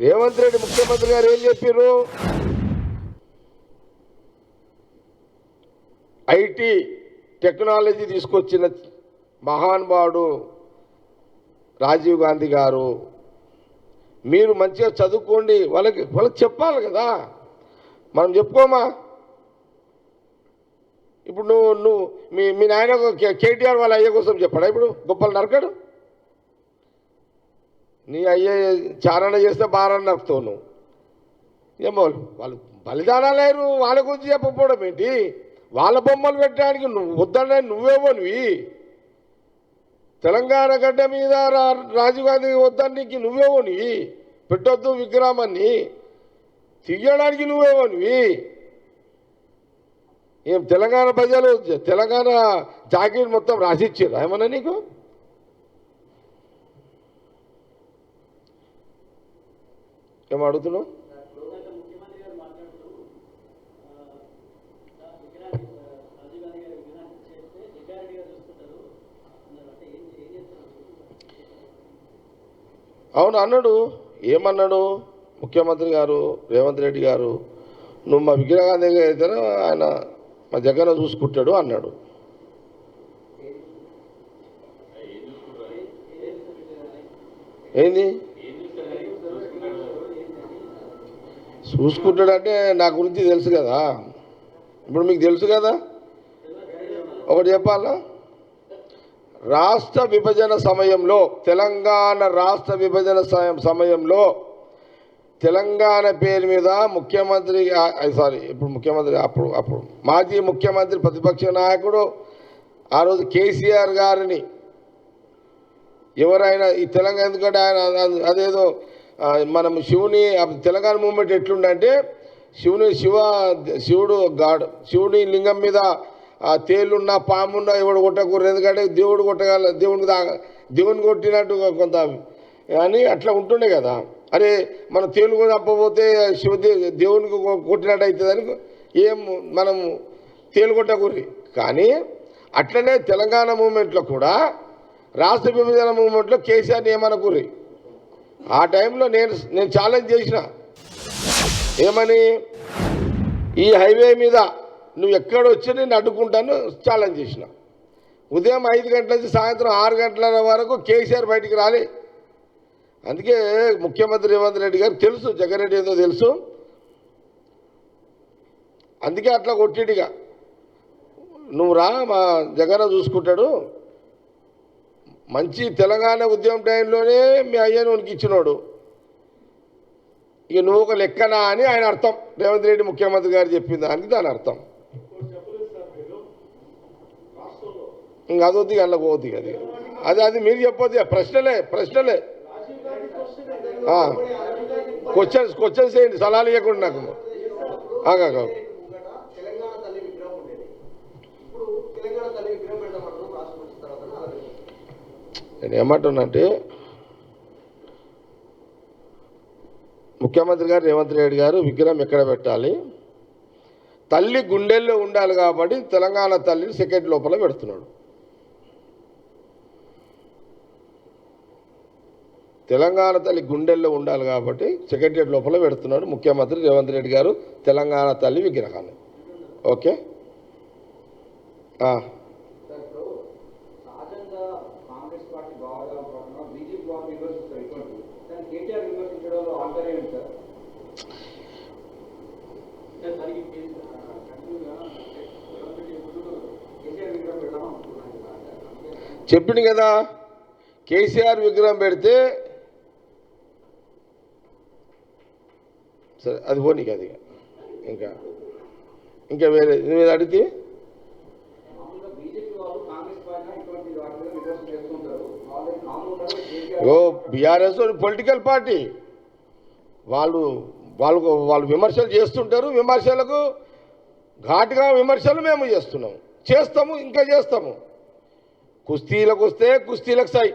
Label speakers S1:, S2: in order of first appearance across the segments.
S1: రేవంత్ రెడ్డి ముఖ్యమంత్రి గారు ఏం చెప్పారు ఐటీ టెక్నాలజీ తీసుకొచ్చిన మహానుభావుడు రాజీవ్ గాంధీ గారు మీరు మంచిగా చదువుకోండి వాళ్ళకి వాళ్ళకి చెప్పాలి కదా. మనం చెప్పుకోమా? ఇప్పుడు నువ్వు నువ్వు మీ మీ నాయన కే- కేటీఆర్ వాళ్ళ అయ్య కోసం చెప్పాడా? ఇప్పుడు గొప్పలు నరకడు? నీ అయ్యే చారణ చేస్తే బారని నరుకుతావు నువ్వు. ఏమో వాళ్ళు బలిదానాలు లేరు వాళ్ళ గురించి చెప్పకపోవడం ఏంటి? వాళ్ళ బొమ్మలు పెట్టడానికి నువ్వు వద్దనే నువ్వేవోనివి తెలంగాణ గడ్డ మీద రా- రాజీవ్ గాంధీ వద్దానికి నువ్వు. పెట్టొద్దు విగ్రహాన్ని. తీయడానికి నువ్వేవోనివి ఏం తెలంగాణ ప్రజలు తెలంగాణ జాకీర్ మొత్తం రాసిచ్చారు? ఏమన్నా నీకు ఏం అడుగుతున్నావు
S2: లోకల్ ముఖ్యమంత్రి గారు మాట్లాడుతూ ఆ, విగ్రహాన్ని ఆ, రాజీవ్ గాంధీ గారి విగ్రహాన్ని చేస్తే జగ్గారెడ్డి గారు చూసుకుంటారు అన్నారు అంటే ఏం ఏం అడుగుతున్నావు?
S1: అవును అన్నాడు. ఏమన్నాడు? ముఖ్యమంత్రి గారు రేవంత్ రెడ్డి గారు నువ్వు మా విగ్రహాన్ని అయితే ఆయన మా జగన్ చూసుకుంటాడు అన్నాడు. ఏంది? చూసుకుంటాడంటే నా గురించి తెలుసు కదా. ఇప్పుడు మీకు తెలుసు కదా? ఒకటి చెప్పాలా? రాష్ట్ర విభజన సమయంలో తెలంగాణ రాష్ట్ర విభజన సమ- సమయంలో తెలంగాణ పేరు మీద ముఖ్యమంత్రి సారీ ఇప్పుడు ముఖ్యమంత్రి అప్పుడు అప్పుడు మాజీ ముఖ్యమంత్రి ప్రతిపక్ష నాయకుడు ఆ రోజు కేసీఆర్ గారిని ఎవరైనా ఈ తెలంగాణ ఎందుకంటే ఆయన అదేదో మనం శివుని తెలంగాణ మూమెంట్ ఎట్లుండంటే శివుని శివ శివుడు గాడు. శివుని లింగం మీద తేలున్నా పామున్నా ఎవడు కొట్టకూడదు. ఎందుకంటే దేవుడు కొట్టగల దేవుడికి దేవుని కొట్టినట్టు కొంత అని అట్లా ఉంటుండే కదా. అరే మనం తేలు కూడా చంపబోతే శివ దేవునికి కొట్టినట్టు కొట్టినట్టు అవుతుందని ఏం మనం తేలు కొట్టకూరి. కానీ అట్లనే తెలంగాణ మూమెంట్లో కూడా రాష్ట్ర విభజన మూమెంట్లో కేసీఆర్ని ఏమనకూరి ఆ టైంలో నేను నేను ఛాలెంజ్ చేసిన. ఏమని? ఈ హైవే మీద నువ్వు ఎక్కడ వచ్చి నేను అడ్డుకుంటాను ఛాలెంజ్ చేసిన. ఉదయం ఐదు గంటల నుంచి సాయంత్రం ఆరు గంటల వరకు కేసీఆర్ బయటికి రాలి. అందుకే ముఖ్యమంత్రి రేవంత్ రెడ్డి గారు తెలుసు జగన్రెడ్డి ఏదో తెలుసు. అందుకే అట్లా కొట్టిడిగా నువ్వు రా మా జగన్ చూసుకుంటాడు. మంచి తెలంగాణ ఉద్యమం టైంలోనే మీ అయ్యను ఉనికి ఇచ్చినోడు ఇక నువ్వు ఒక లెక్కనా అని ఆయన అర్థం. రేవంత్ రెడ్డి ముఖ్యమంత్రి గారు చెప్పిన దానికి దాని అర్థం. ఇంకా అదొద్ది అందులో పోద్ది అది. అది అది మీరు చెప్పొద్ది ప్రశ్నలే ప్రశ్నలే. క్వశ్చన్స్ క్వశ్చన్స్ ఏంటి సలహాలు ఇవ్వకుండా నాకు ఆగా, ఆగా.
S3: ముంగట తెలంగాణ తల్లి విగ్రహం ఉండేది ఇప్పుడు తెలంగాణ తల్లి విగ్రహం పెడదామంటున్నాం రాష్ట్రం వచ్చిన తర్వాత అలాగే
S1: నేను ఏమంటున్నానంటే ముఖ్యమంత్రి గారు రేవంత్ రెడ్డి గారు విగ్రహం ఎక్కడ పెట్టాలి? తల్లి గుండెల్లో ఉండాలి కాబట్టి తెలంగాణ తల్లిని సెకండ్ లోపల పెడుతున్నాడు. తెలంగాణ తల్లి గుండెల్లో ఉండాలి కాబట్టి సెక్రటరియట్ లోపల పెడుతున్నాడు ముఖ్యమంత్రి రేవంత్ రెడ్డి గారు తెలంగాణ తల్లి విగ్రహాన్ని. ఓకే ఆ.
S4: సార్ ఇప్పుడు సహజంగా కాంగ్రెస్ పార్టీ బాగా పడుతున్నా బీజేపీ బాగా విమర్శిస్తారు ఇటువంటి కానీ కేటీఆర్ విమర్శించడంలో ఆంతర్యం ఏంటి సార్
S2: అంటే దానికి కేసు, ఆ, కంటిన్యూగా అంటే రేవంత్ రెడ్డి ఎప్పుడు కేసీఆర్ విగ్రహం పెడదాం అనుకున్నాను కదా. అందుకే
S1: చెప్పింది కదా. కేసీఆర్ విగ్రహం పెడితే సరే అది పోనీకి అది ఇంకా ఇంకా వేరే నువ్వు అడిగితే? ఓ బీఆర్ఎస్ పొలిటికల్ పార్టీ వాళ్ళు వాళ్ళు వాళ్ళు విమర్శలు చేస్తుంటారు విమర్శలకు ఘాటుగా విమర్శలు మేము చేస్తున్నాం చేస్తాము ఇంకా చేస్తాము. కుస్తీలకు వస్తే కుస్తీలకు సాయి.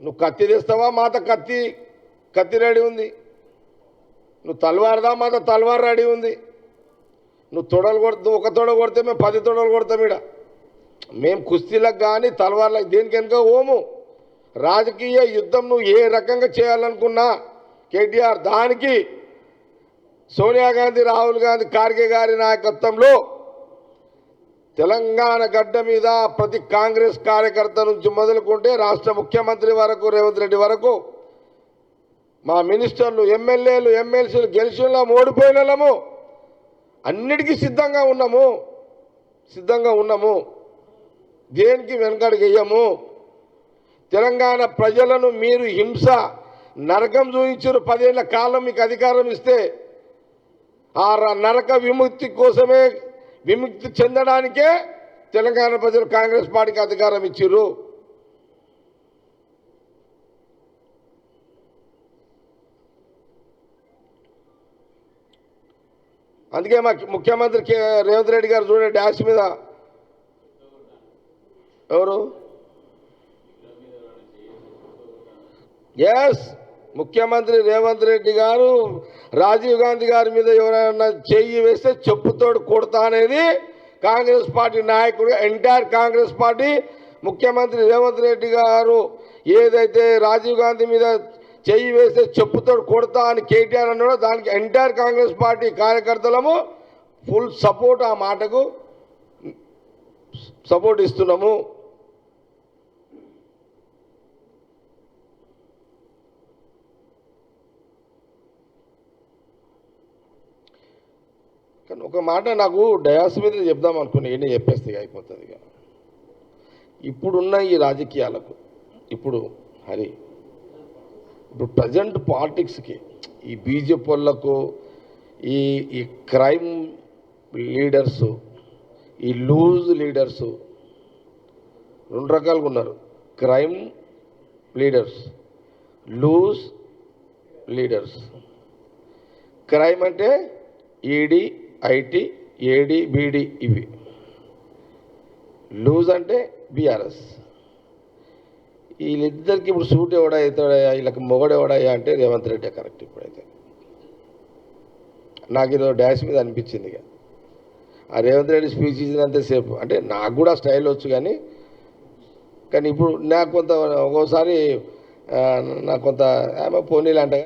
S1: నువ్వు కత్తి తెస్తావా? మాత కత్తి కత్తి రెడీ ఉంది. నువ్వు తల్వార్దా? మాత తల్వార్ రెడీ ఉంది. నువ్వు తొడలు కొడుతు ఒక తొడ కొడితే మేము పది తొడలు కొడతాం ఇడ మేము కుస్తీలకు కానీ తలవార్లకు దేనికి వెనుక ఓము. రాజకీయ యుద్ధం నువ్వు ఏ రకంగా చేయాలనుకున్నా కేటీఆర్ దానికి సోనియా గాంధీ రాహుల్ గాంధీ ఖార్గే గారి నాయకత్వంలో తెలంగాణ గడ్డ మీద ప్రతి కాంగ్రెస్ కార్యకర్త నుంచి మొదలుకుంటే రాష్ట్ర ముఖ్యమంత్రి వరకు రేవంత్ రెడ్డి వరకు మా మినిస్టర్లు ఎమ్మెల్యేలు ఎమ్మెల్సీలు గెలిచినలాము ఓడిపోయినలాము. అన్నిటికీ సిద్ధంగా ఉన్నాము. సిద్ధంగా ఉన్నాము. దేనికి వెనకడికి వెయ్యము తెలంగాణ ప్రజలను మీరు హింస నరకం చూపించారు. పదేళ్ళ కాలం మీకు అధికారం ఇస్తే ఆ నరక విముక్తి కోసమే విముక్తి చెందడానికే తెలంగాణ ప్రజలు కాంగ్రెస్ పార్టీకి అధికారం ఇచ్చారు. అందుకే మా ముఖ్యమంత్రి కే రేవంత్ రెడ్డి గారు చూడండి డాష్ మీద. ఎవరు? ఎస్ ముఖ్యమంత్రి రేవంత్ రెడ్డి గారు రాజీవ్ గాంధీ గారి మీద ఎవరైనా చెయ్యి వేస్తే చెప్పుతోడు కొడతా అనేది కాంగ్రెస్ పార్టీ నాయకుడు ఎంటైర్ కాంగ్రెస్ పార్టీ ముఖ్యమంత్రి రేవంత్ రెడ్డి గారు ఏదైతే రాజీవ్ గాంధీ మీద చెయ్యి వేస్తే చెప్పుతోడు కొడతా అని కేటీఆర్ అన్నాడో దానికి ఎంటైర్ కాంగ్రెస్ పార్టీ కార్యకర్తలము ఫుల్ సపోర్ట్ ఆ మాటకు సపోర్ట్ ఇస్తున్నాము. కానీ ఒక మాట నాకు డయాస్ మీద చెప్దాం అనుకున్నా ఏంటి చెప్పేస్తే అయిపోతుంది ఇక. ఇప్పుడున్న ఈ రాజకీయాలకు ఇప్పుడు హరి ఇప్పుడు ప్రజెంట్ పాలిటిక్స్కి ఈ బీజేపీ వాళ్ళకు ఈ ఈ క్రైమ్ లీడర్స్ ఈ లూజ్ లీడర్స్ రెండు రకాలుగా ఉన్నారు. Crime leaders loose leaders crime అంటే ఈడీ ఐటీ ఏడి బీడీ ఇవి. లూజ్ అంటే బీఆర్ఎస్ వీళ్ళిద్దరికి ఇప్పుడు సూట్ ఎవడా అవుతాడయ్యా వీళ్ళకి మొగడు ఎవడయ్యా అంటే రేవంత్ రెడ్డి కరెక్ట్ ఇప్పుడైతే. నాకు ఇది డాష్ మీద అనిపించింది ఇక. ఆ రేవంత్ రెడ్డి స్పీచ్ ఇచ్చినంతసేపు అంటే నాకు కూడా స్టైల్ వచ్చు కానీ కానీ ఇప్పుడు నాకు కొంత ఒక్కోసారి నాకు కొంత ఆమె పోనీలు అంటే